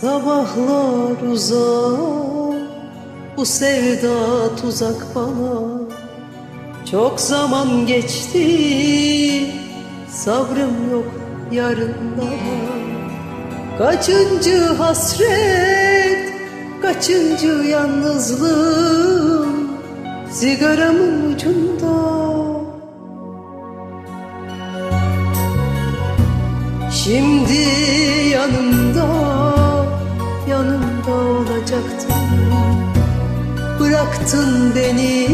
Sabahlar uzak Bu sevda tuzak bana. Çok zaman geçti Sabrım yok yarınlara Kaçıncı hasret Kaçıncı yalnızlığım Sigaramın ucunda? Şimdi yanımda, Bıraktın beni.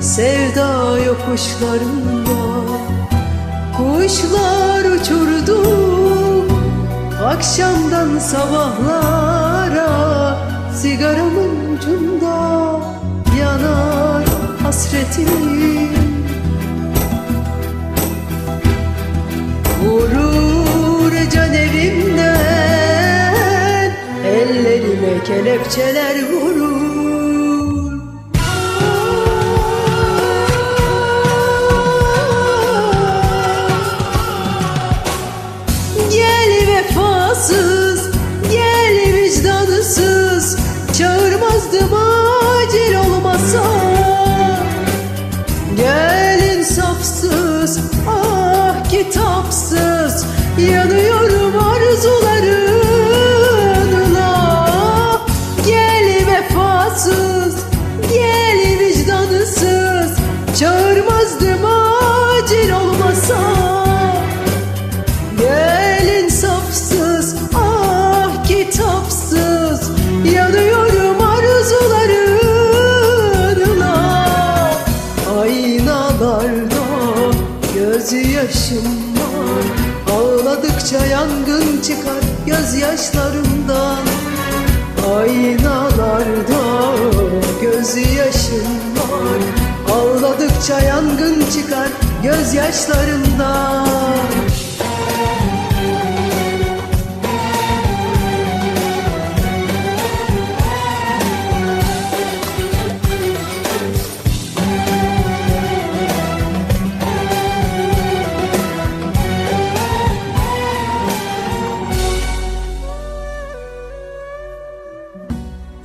Sevda yokuşlarında Kuşlar uçurdu. Akşamdan sabahlara Sigaramın ucunda yanar hasretim. Vurur can evimden Ellerime kelepçeler vurur vefasız, gel vicdansız. Çağırmazdım acil olmasa. Gel insafsız, ah kitapsız. Yanıyorum Aynalarda gözyaşım var. Ağladıkça yangın çıkar gözyaşlarımdan Aynalarda gözyaşım var. Ağladıkça yangın çıkar gözyaşlarımdan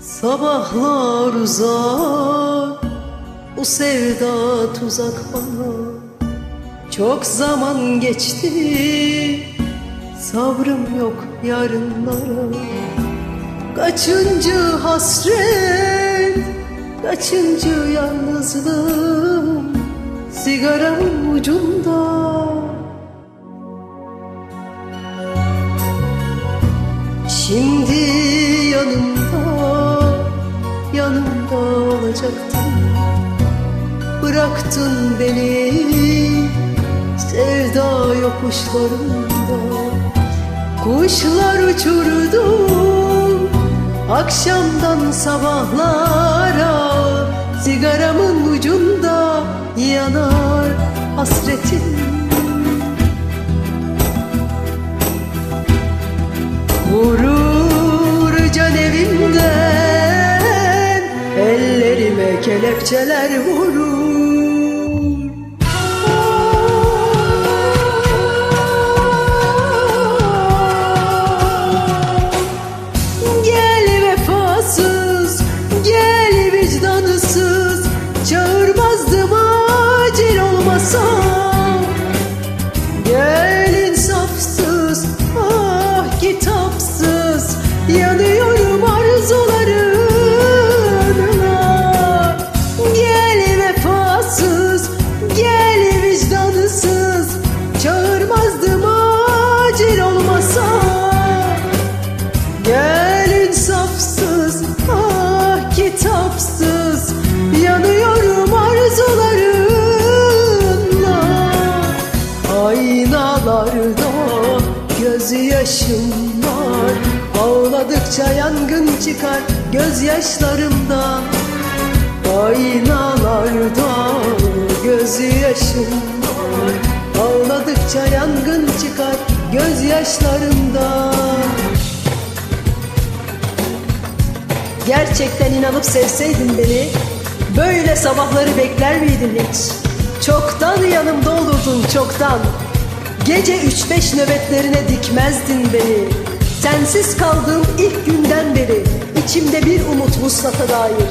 Sabahlar uzak Bu sevda tuzak bana. Çok zaman geçti Sabrım yok yarınlara. Kaçıncı hasret Kaçıncı yalnızlığım Sigaramın ucunda. Şimdi olacaktın. Bıraktın beni sevda yokuşlarında. Kuşlar uçurdu akşamdan sabahlara. Sigaramın ucunda yanar Kelepçeler vurur Ağladıkça yangın çıkar gözyaşlarımdan Aynalarda gözyaşım var Ağladıkça yangın çıkar gözyaşlarımdan. Gerçekten inanıp sevseydin beni Böyle sabahları bekler miydin hiç? Çoktan yanımda olurdun çoktan. Gece üç beş nöbetlerine dikmezdin beni Sensiz kaldığım ilk günden beri içimde bir umut vuslata dair.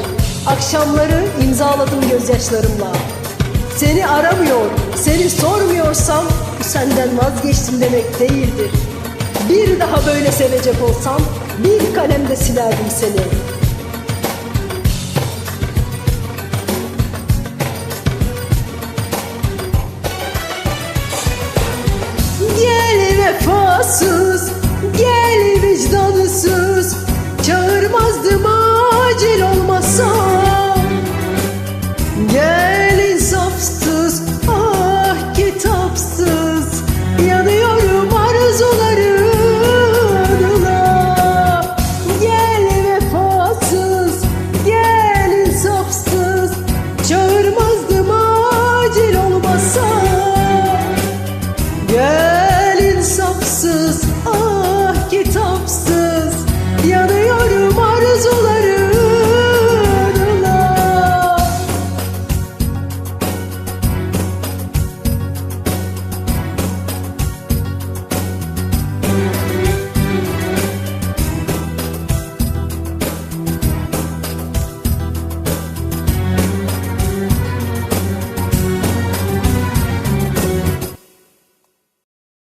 Akşamları imzaladım gözyaşlarımla. Seni aramıyor, seni sormuyorsam senden vazgeçtim demek değildir. Bir daha böyle sevecek olsam bir kalemde silerdim seni. Gel vefasız arzular